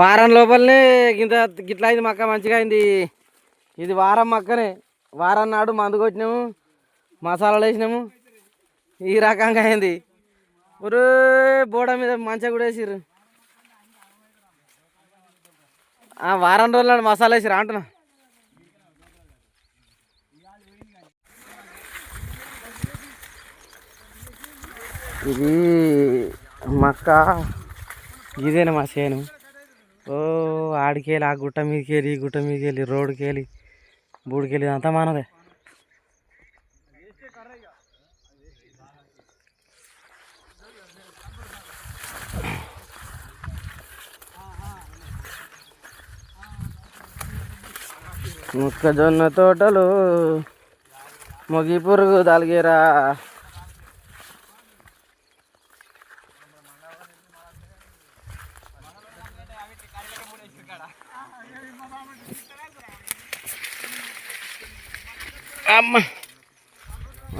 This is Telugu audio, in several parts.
వారం లోపలనే ఇంత గిట్లా అయింది మక్క మంచిగా అయింది. ఇది వారం మక్కనే. వారం నాడు మందు కొట్టినాము మసాలాలు వేసినాము. ఈ రకంగా అయింది. ఒరే బోడ మీద మంచిగా కూడా వేసిర్రు. వారం రోజులు నాడు మసాలా వేసిరా అంటున్నా. ఇది మక్క. ఇదేనా మా చేను? ఓ ఆడికెళ్ళి ఆ గుట్ట మీదకి వెళ్ళి ఈ గుట్ట మీదకి వెళ్ళి రోడ్డుకి వెళ్ళి బూడికెళ్ళి అంతా మానదే. మొక్కజొన్న తోటలు మొగి పురుగు తలిగేరా. అమ్మ.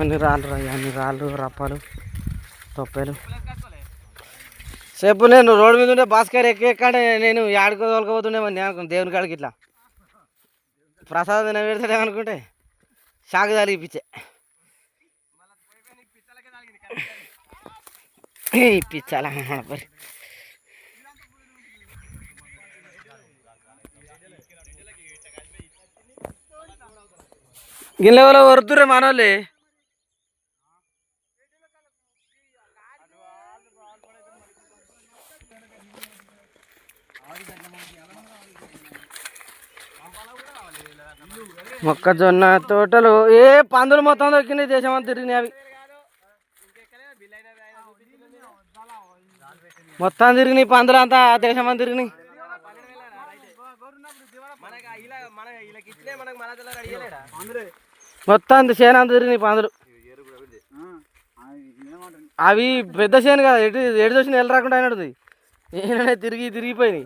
అన్ని రాళ్ళు రాయి అన్ని రాళ్ళు రప్పలు తొప్పలు. చెప్పు నేను రోడ్డు మీద ఉంటే భాస్కర్ ఎక్కి ఎక్కడ నేను యాడికో తోలుకపోతుండే మరి నేను దేవుని కాడికి ఇట్లా. ప్రసాదం నేను పెడతాడే అనుకుంటే షాక్ తలిగిపించే ఇప్పించాలా మరి. గిన్నెవల వరుతురే మనోళ్ళే. మొక్కజొన్న తోటలు. ఏ పందులు మొత్తం దొరికినాయి దేశం అంతా తిరిగినాయి అవి. మొత్తం తిరిగినాయి పందులు అంతా దేశం అంతా తిరిగినాయి. మొత్తం అంత చేను అంత తిరిగినాయి పందులు. అవి పెద్ద చేను కదా ఎటు ఎటు చూసిన ఎల్ల రాకుండా అయినది ఏమైనా తిరిగి తిరిగిపోయినాయి.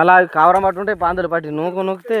అలా అవి కావరం పట్టుంటే పందులు పట్టి నూకు నూకితే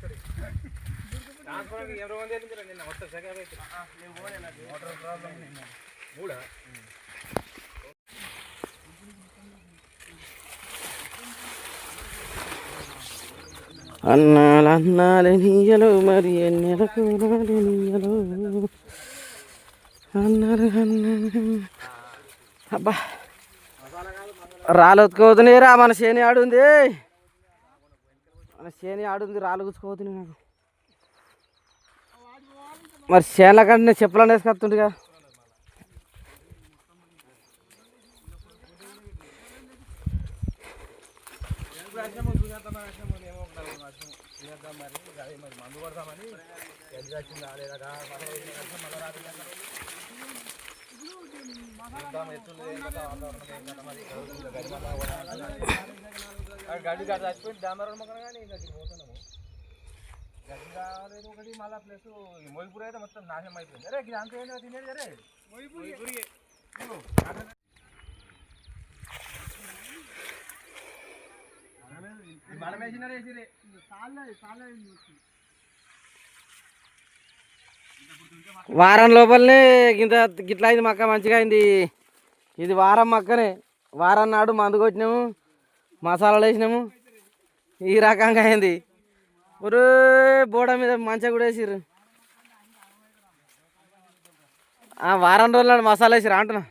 అన్నాలు అన్నాలు నీయలు మరి ఎన్నెల నాలు నీయలు అన్నారు అన్నారు. అబ్బా. రాళ్ళు ఉతుకోతున్నాయి రా మన శని ఆడుంది. మన శని ఆడుంది రాళ్ళు గుచ్చుకోతున్నాయి నాకు మరి చేనుల కంటే నేను చెప్పులను వేసుకొస్తుండగా గడ్డి గడ్డి చచ్చిపోయి డామర్ మొక్కన కానీ గడ్డికి పోతున్నాము. గడ్డి రాలేదు ఒకటి మళ్ళీ ప్లస్ మొయిపూర్ అయితే మొత్తం నాశనం అయిపోయింది. అరే ఇది అంత ఏంటో తినేది? అరే మనం వేసిరే వారం లోపలనే ఇంత గిట్లా అయింది మక్క మంచిగా అయింది. ఇది వారం మక్కనే. వారం నాడు మందు కొట్టినాము. మసాలాలు వేసినాము. ఈ రకంగా అయింది. ఒరే బోడ మీద మంచిగా కూడా వేసిర్రు. వారం రోజులు మసాలా వేసిర్రు అంటున్నా.